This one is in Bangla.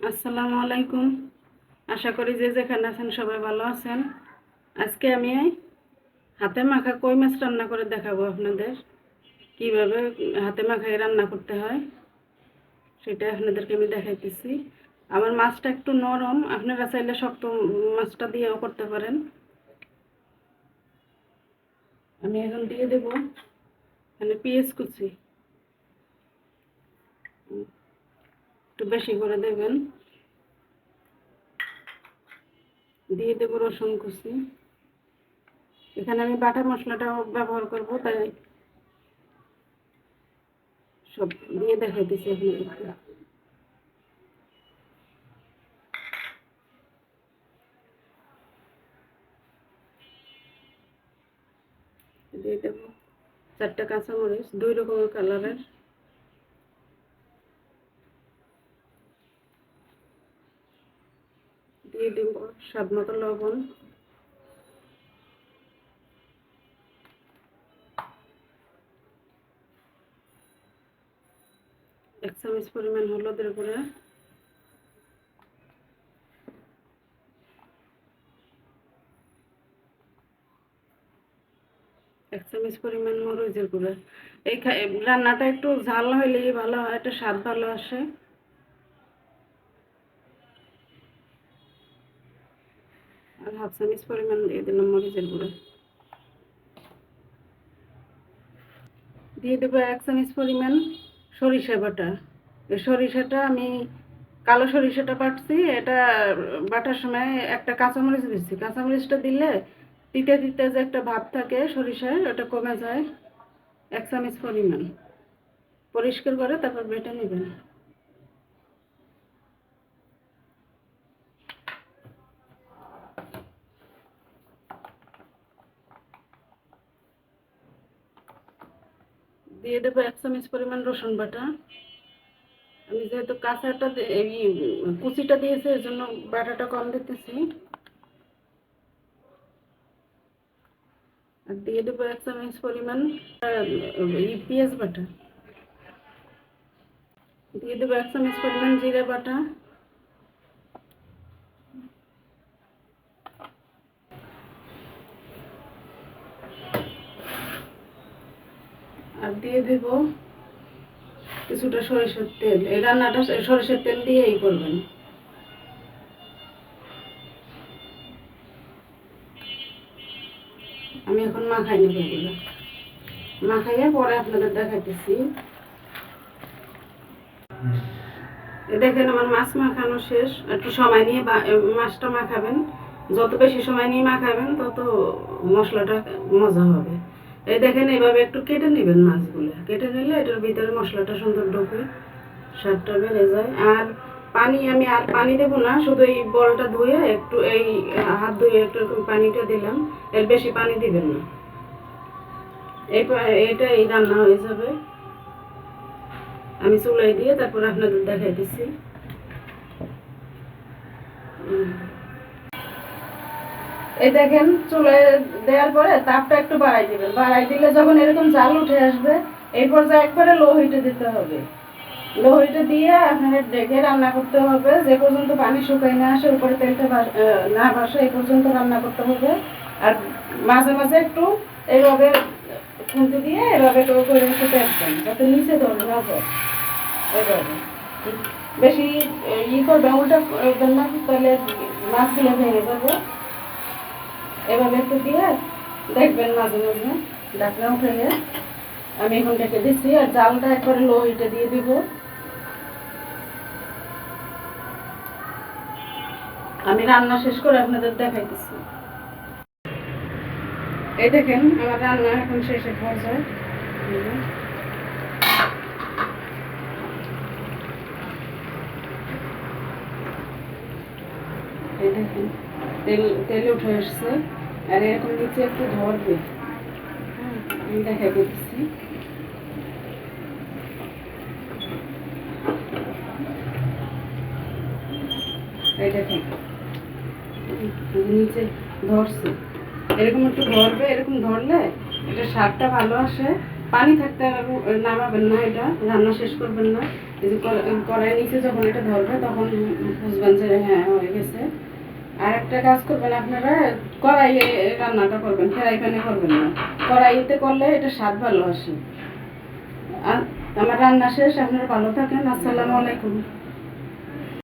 আসসালামু আলাইকুম। আশা করি যে যেখানে আছেন সবাই ভালো আছেন। আজকে আমি হাতে মাখা কই মাছ রান্না করে দেখাবো আপনাদের। কীভাবে হাতে মাখায় রান্না করতে হয়, সেটা আপনাদেরকে আমি দেখাইতেছি। আমার মাছটা একটু নরম, আপনারা চাইলে শক্ত মাছটা দিয়েও করতে পারেন। আমি এখন দিয়ে দেব মানে পেঁয়াজ কুচি। একটু বেশি করে দেবেন। দিয়ে দেবো রসুন কুচি। এখানে আমি বাটা মশলাটা ব্যবহার করব, তাই সব দিয়ে দেখাইতেছি আপনাদেরকে। দিয়ে দেবো চারটা কাঁচামরিচ, দুই রকমের কালারের। দিয়ে দিব, স্বাদ মতো লবণ। এক চামচ পরিমাণ হলুদের গুঁড়া। এক চামচ পরিমাণ মরিচের গুঁড়া। এই রান্নাটা একটু ঝাল হইলেই ভালো হয় একটা স্বাদ ভালো আসে। আর হাফ চামচ পরিমাণ দিয়ে দিলাম মরিচের গুঁড়ো। দিয়ে দেবো এক চামচ পরিমাণ সরিষা বাটা। সরিষাটা আমি কালো সরিষাটা বাটছি এটা বাটার সময় একটা কাঁচামরিচ দিচ্ছি। কাঁচামরিচটা দিলে তিতে তিতে যে একটা ভাব থাকে সরিষায় ওটা কমে যায়। এক চামচ পরিমাণ। পরিষ্কার করে তারপর বেটে নেবেন। দিয়ে দেবো এক চামচ পরিমাণ রসুন বাটা। আমি যেহেতু কাঁচাটা এই কুচিটা দিয়েছি, এর জন্য বাটাটা কম দিতেছি। আর দিয়ে দেবো এক চামচ পরিমাণ পেঁয়াজ বাটা। দিয়ে দেবো এক চামচ পরিমাণ জিরা বাটা আর দিয়ে দেব। কিছুটা সরিষার তেল। এই রান্নাটা সরিষার তেল দিয়েই করবেন। আমি এখন মাখাই নেব এগুলো। মাখাইয়ে পরে আপনাদের দেখাইতেছি। দেখেন আমার মাছ মাখানো শেষ। একটু সময় নিয়ে মাছটা মাখাবেন। যত বেশি সময় নিয়ে মাখাবেন, তত মশলাটা মজা হবে। এই দেখেন এইভাবে একটু কেটে নেবেন মাছগুলো। কেটে নিলে এটার ভিতরে মশলাটা সুন্দর ঢোকে, স্বাদটা বেড়ে যায়। আর পানি আমি আর পানি দেবো না, শুধু এই বলটা ধুয়ে একটু এই হাত ধুয়ে একটু পানিটা দিলাম। এর বেশি পানি দিবেন না। এই এইটা এই রান্না হয়ে যাবে। আমি চুলাই দিয়ে তারপর আপনাদের দেখাই দিচ্ছি। এই দেখেন চুলায় দেওয়ার পরে তাপটা একটু বাড়াই দিবেন। বাড়াই দিলে যখন এরকম জাল উঠে আসবে, এই পর্যায়ে একবারে লো হিটে দিতে হবে। লো হিটে দিয়ে আপনাদের ডেকে রান্না করতে হবে। যে পর্যন্ত পানি শুকাই না আসে, উপরে তেলটা না বাসে এই পর্যন্ত রান্না করতে হবে। আর মাঝে মাঝে একটু এইভাবে খুঁটি দিয়ে এভাবে করে একটু দেখবেন যাতে নিচে ধরে না এভাবে। বেশি ই করবে উল্টা করবেন না, তাহলে মাছগুলো ভেঙে যাবে। এভাবে একটু দিয়ে দেখবেন মাঝে মাঝে। ডাকনা উঠে আমি এখন ডেকে দিচ্ছি আর জালটা একবারে লো হিটে দিয়ে দিব। আমি রান্না শেষ করে আপনাদের দেখাইতেছি। এই দেখেন, আমার রান্না এখন শেষে পর্যায়ে। এই দেখেন। তেল তেল উঠে আসছে। আর এরকম নিচে একটু ধরবে। আমি এই দেখেন। নিচে ধরছে। এরকম একটু ধরবে, এরকম ধরলে এটা স্বাদটা ভালো আসে। পানি থাকতে নামাবেন না এটা। রান্না শেষ করবেন না। এই যে কড়াই নিচে যখন এটা ধরবে তখন বুঝবেন যে হ্যাঁ হয়ে গেছে। আর একটা কাজ করবেন আপনারা, কড়াইয়ে রান্নাটা করবেন, ফ্রাই প্যানে করবেন না। কড়াইতে করলে এটা স্বাদ ভালো আসে। আর আমার রান্না শেষ, আপনারা ভালো থাকেন, আসসালামু আলাইকুম।